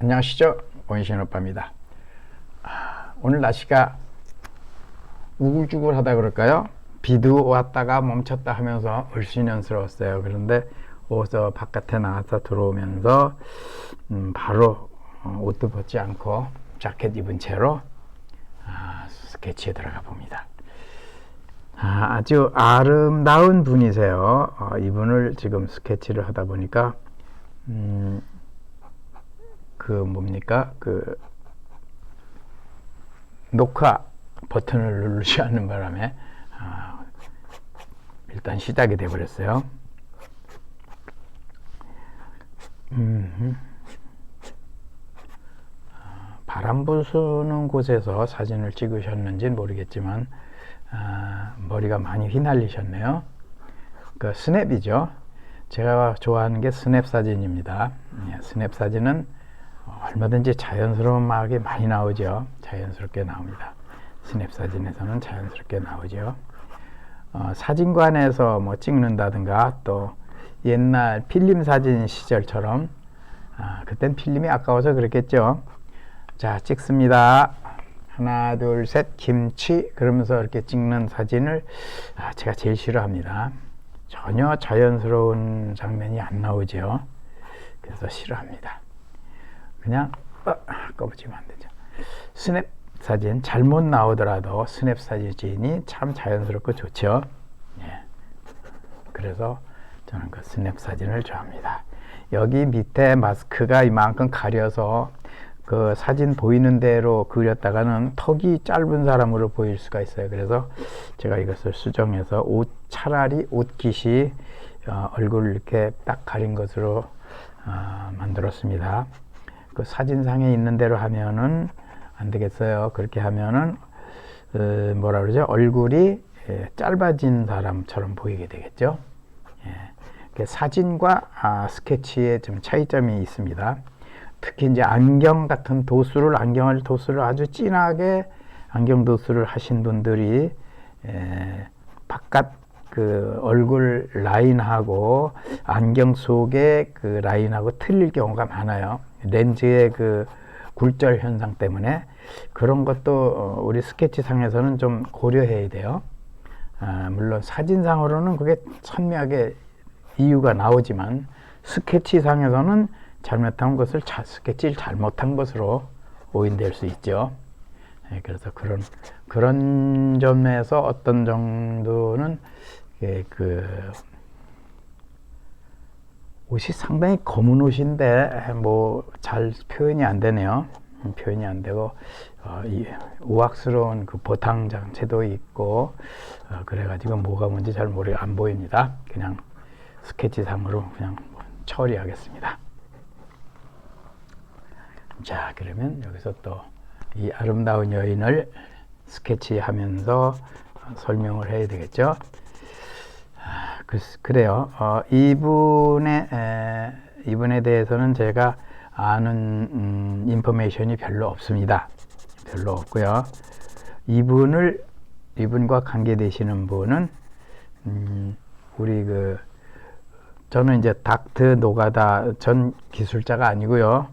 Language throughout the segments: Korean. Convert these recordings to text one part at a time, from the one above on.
안녕하시죠. 원신 오빠입니다. 아, 오늘 날씨가 우글쭈글 하다 그럴까요? 비도 왔다가 멈췄다 하면서 을씨년스러웠어요. 그런데 어서 바깥에 나가서 들어오면서 음, 바로 어, 옷도 벗지 않고 자켓 입은 채로 아, 스케치에 들어가 봅니다. 아, 아주 아름다운 분이세요. 어, 이분을 지금 스케치를 하다 보니까 음, 그 뭡니까 그 녹화 버튼을 누르지 않는 바람에 아, 일단 시작이 돼 버렸어요. 음, 아, 바람 부수는 곳에서 사진을 찍으셨는지는 모르겠지만 아, 머리가 많이 휘날리셨네요. 그 스냅이죠. 제가 좋아하는 게 스냅 사진입니다. 예, 스냅 사진은 얼마든지 자연스러운 막이 많이 나오죠. 자연스럽게 나옵니다. 스냅 사진에서는 자연스럽게 나오죠. 어, 사진관에서 뭐 찍는다든가 또 옛날 필름 사진 시절처럼 아, 그땐 필름이 아까워서 그랬겠죠. 자 찍습니다. 하나 둘 셋 김치 그러면서 이렇게 찍는 사진을 아, 제가 제일 싫어합니다. 전혀 자연스러운 장면이 안 나오죠. 그래서 싫어합니다. 그냥 어, 꺼부지면 안 되죠. 스냅 사진 잘못 나오더라도 스냅 사진이 참 자연스럽고 좋죠. 예. 그래서 저는 그 스냅 사진을 좋아합니다. 여기 밑에 마스크가 이만큼 가려서 그 사진 보이는 대로 그렸다가는 턱이 짧은 사람으로 보일 수가 있어요. 그래서 제가 이것을 수정해서 옷 차라리 옷깃이 어, 얼굴을 이렇게 딱 가린 것으로 어, 만들었습니다. 그 사진상에 있는 대로 하면은 안 되겠어요. 그렇게 하면은 어, 뭐라 그러죠? 얼굴이 예, 짧아진 사람처럼 보이게 되겠죠. 예. 사진과 아, 스케치에 좀 차이점이 있습니다. 특히 이제 안경 같은 도수를 안경을 도수를 아주 진하게 안경 도수를 하신 분들이 에, 바깥 그 얼굴 라인하고 안경 속의 그 라인하고 틀릴 경우가 많아요. 렌즈의 그 굴절 현상 때문에 그런 것도 어, 우리 스케치상에서는 좀 고려해야 돼요. 아, 물론 사진상으로는 그게 선명하게 이유가 나오지만 스케치상에서는 잘못한 것을 자, 스케치를 잘못한 것으로 오인될 수 있죠. 예, 그래서 그런 그런 점에서 어떤 정도는 예, 그 옷이 상당히 검은 옷인데 뭐 잘 표현이 안 되네요. 음, 표현이 안 되고 어, 이 우악스러운 그 보탕 장치도 있고 어, 그래가지고 뭐가 뭔지 잘 모르 안 보입니다. 그냥 스케치상으로 그냥 처리하겠습니다. 자, 그러면 여기서 또 이 아름다운 여인을 스케치하면서 설명을 해야 되겠죠. 아, 그, 래요 어, 이분의 에, 이분에 대해서는 제가 아는 음, 인포메이션이 별로 없습니다. 별로 없고요. 이분을 이분과 관계되시는 분은 음, 우리 그 저는 이제 닥트 노가다 전 기술자가 아니고요.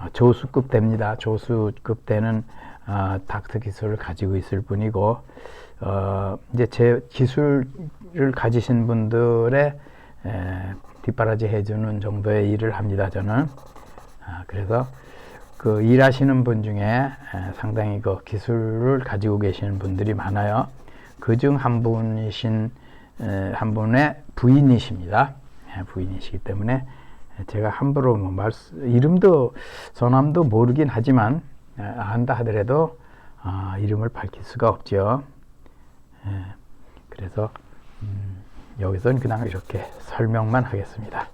어, 조수급 됩니다. 조수급 되는 어, 닥터 기술을 가지고 있을 뿐이고 어, 이제 제 기술을 가지신 분들의 에, 뒷바라지 해주는 정도의 일을 합니다. 저는 아, 그래서 그 일하시는 분 중에 에, 상당히 그 기술을 가지고 계시는 분들이 많아요. 그 중 한 분이신 에, 한 분의 부인이십니다. 에, 부인이시기 때문에 제가 함부로 뭐 말, 이름도 성함도 모르긴 하지만 안다 하더라도 아, 이름을 밝힐 수가 없죠. 예, 그래서 음, 여기서는 그냥 이렇게 설명만 하겠습니다.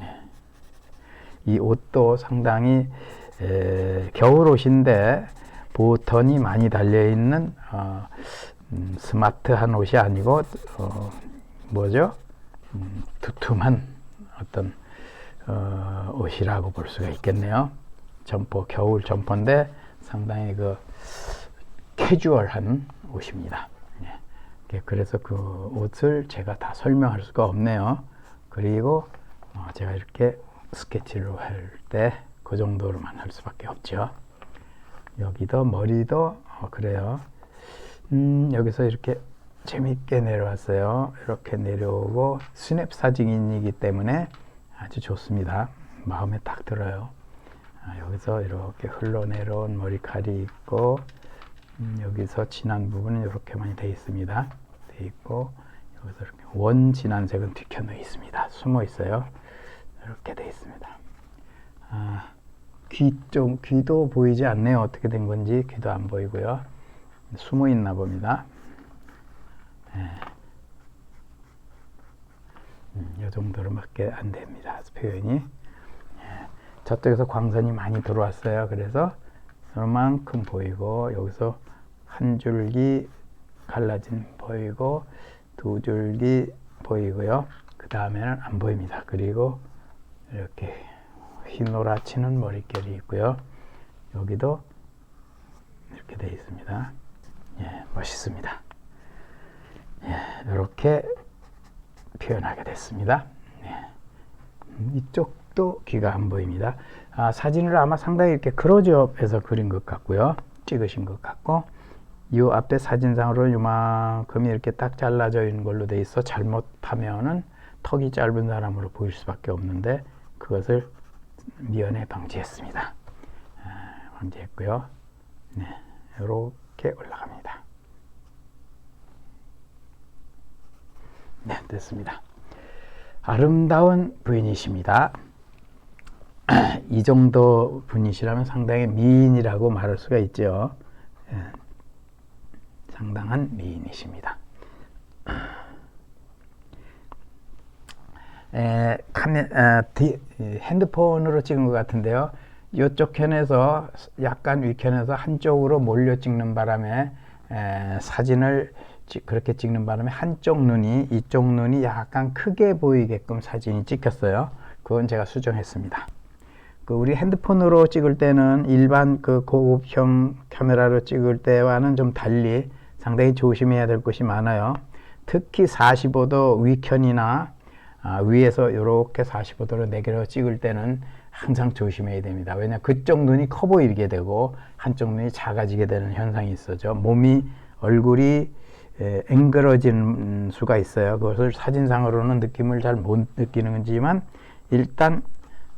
예. 이 옷도 상당히 에, 겨울 옷인데 보턴이 많이 달려 있는 어, 음, 스마트한 옷이 아니고 어, 뭐죠? 음, 두툼한 어떤 어, 옷이라고 볼 수가 있겠네요. 점퍼 겨울 점퍼인데 상당히 그 캐주얼한 옷입니다. 예. 그래서 그 옷을 제가 다 설명할 수가 없네요. 그리고 어, 제가 이렇게 스케치를 할때 그 정도로만 할 수밖에 없죠. 여기도 머리도 어, 그래요. 음, 여기서 이렇게 재밌게 내려왔어요. 이렇게 내려오고 스냅 사진이기 때문에 아주 좋습니다. 마음에 딱 들어요. 아, 여기서 이렇게 흘러내려온 머리칼이 있고 음, 여기서 진한 부분은 이렇게 많이 돼 있습니다. 돼 있고 여기서 이렇게 원 진한 색은 뒤켜져 있습니다. 숨어 있어요. 이렇게 돼 있습니다. 아, 귀 좀 귀도 보이지 않네요. 어떻게 된 건지 귀도 안 보이고요. 숨어 있나 봅니다. 음, 이 정도로밖에 안 됩니다. 표현이. 예, 저쪽에서 광선이 많이 들어왔어요. 그래서 요만큼 보이고 여기서 한 줄기 갈라진 보이고 두 줄기 보이고요. 그 다음에는 안 보입니다. 그리고 이렇게 휘노라치는 머릿결이 있고요. 여기도 이렇게 되어 있습니다. 예, 멋있습니다. 예, 이렇게 표현하게 됐습니다. 네. 음, 이쪽도 귀가 안 보입니다. 아, 사진을 아마 상당히 이렇게 크로즈업해서 그린 것 같고요. 찍으신 것 같고 이 앞에 사진상으로 요만큼이 이렇게 딱 잘라져 있는 걸로 돼 있어 잘못하면은 턱이 짧은 사람으로 보일 수밖에 없는데 그것을 미연에 방지했습니다. 아, 방지했고요. 네, 이렇게 올라갑니다. 네, 됐습니다. 아름다운 부인이십니다. 이 정도 분이시라면 상당히 미인이라고 말할 수가 있죠. 예, 상당한 미인이십니다. 에, 카메, 에, 디, 핸드폰으로 찍은 것 같은데요. 이쪽 편에서 약간 위편에서 한쪽으로 몰려 찍는 바람에 에, 사진을 찌- 그렇게 찍는 바람에 한쪽 눈이 이쪽 눈이 약간 크게 보이게끔 사진이 찍혔어요. 그건 제가 수정했습니다. 그 우리 핸드폰으로 찍을 때는 일반 그 고급형 카메라로 찍을 때와는 좀 달리 상당히 조심해야 될 것이 많아요. 특히 45도 위편이나 아, 위에서 이렇게 45도로 내려 찍을 때는 항상 조심해야 됩니다. 왜냐 그쪽 눈이 커 보이게 되고 한쪽 눈이 작아지게 되는 현상이 있어죠. 몸이 얼굴이 에, 앵그러진 수가 있어요. 그것을 사진상으로는 느낌을 잘 못 느끼는 거지만 일단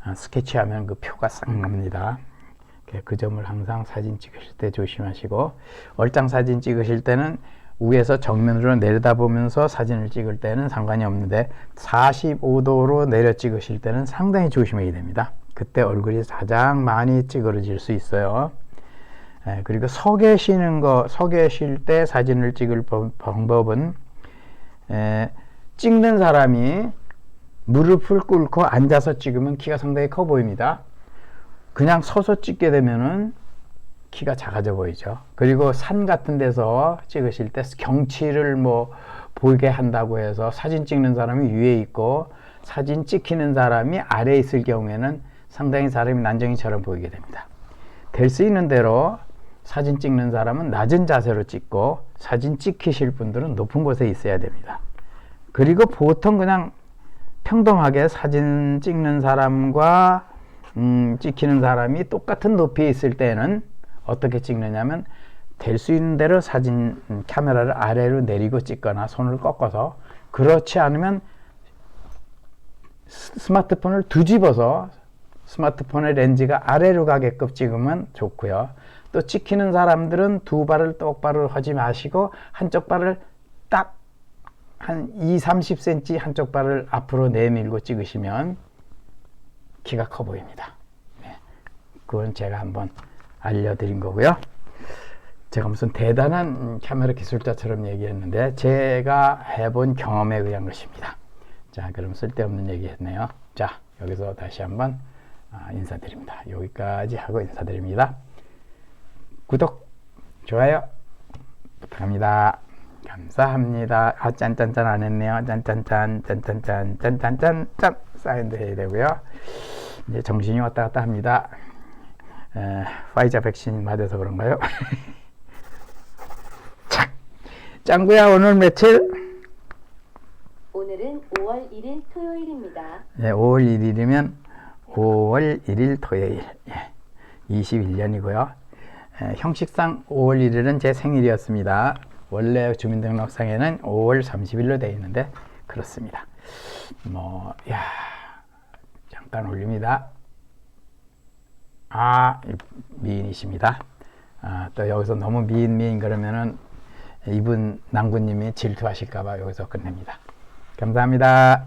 아, 스케치하면 그 표가 싹 납니다. 그- 그 점을 항상 사진 찍으실 때 조심하시고 얼짱 사진 찍으실 때는 위에서 정면으로 내려다보면서 사진을 찍을 때는 상관이 없는데 45도로 내려 찍으실 때는 상당히 조심해야 됩니다. 그때 얼굴이 가장 많이 찌그러질 수 있어요. 예, 그리고 서 계시는 거, 서 계실 때 사진을 찍을 법- 방법은 에, 찍는 사람이 무릎을 꿇고 앉아서 찍으면 키가 상당히 커 보입니다. 그냥 서서 찍게 되면은 키가 작아져 보이죠. 그리고 산 같은 데서 찍으실 때 경치를 뭐 보게 한다고 해서 사진 찍는 사람이 위에 있고 사진 찍히는 사람이 아래에 있을 경우에는 상당히 사람이 난정이처럼 보이게 됩니다. 될 수 있는 대로 사진 찍는 사람은 낮은 자세로 찍고 사진 찍히실 분들은 높은 곳에 있어야 됩니다. 그리고 보통 그냥 평범하게 사진 찍는 사람과 음, 찍히는 사람이 똑같은 높이에 있을 때는 어떻게 찍느냐면 될 수 있는 대로 사진 음, 카메라를 아래로 내리고 찍거나 손을 꺾어서 그렇지 않으면 스- 스마트폰을 뒤집어서 스마트폰의 렌즈가 아래로 가게끔 찍으면 좋고요. 또 찍히는 사람들은 두 발을 똑바로 하지 마시고 한쪽 발을 딱 한 2, 30cm 한쪽 발을 앞으로 내밀고 찍으시면 키가 커 보입니다. 네. 그건 제가 한번 알려드린 거고요. 제가 무슨 대단한 음, 카메라 기술자처럼 얘기했는데 제가 해본 경험에 의한 것입니다. 자, 그럼 쓸데없는 얘기 했네요. 자, 여기서 다시 한번 아, 인사드립니다. 여기까지 하고 인사드립니다. 구독, 좋아요 부탁합니다. 감사합니다. 아, 짠짠짠 안 했네요. 짠짠짠, 짠짠짠, 짠짠짠, 짠! 사인도 해야 되고요. 이제 정신이 왔다 갔다 합니다. 에, 파이자 백신 맞아서 그런가요? 자, 짱구야, 오늘 며칠? 오늘은 5월 1일 토요일입니다. 네, 5월 1일이면 5월 1일 토요일. 예. 21년이고요. 형식상 5월 1일은 제 생일이었습니다. 원래 주민등록상에는 5월 30일로 되어 있는데 그렇습니다. 뭐, 야, 잠깐 올립니다. 아, 미인이십니다. 아, 또 여기서 너무 미인 미인 그러면은 이분 낭구님이 질투하실까봐 여기서 끝냅니다. 감사합니다.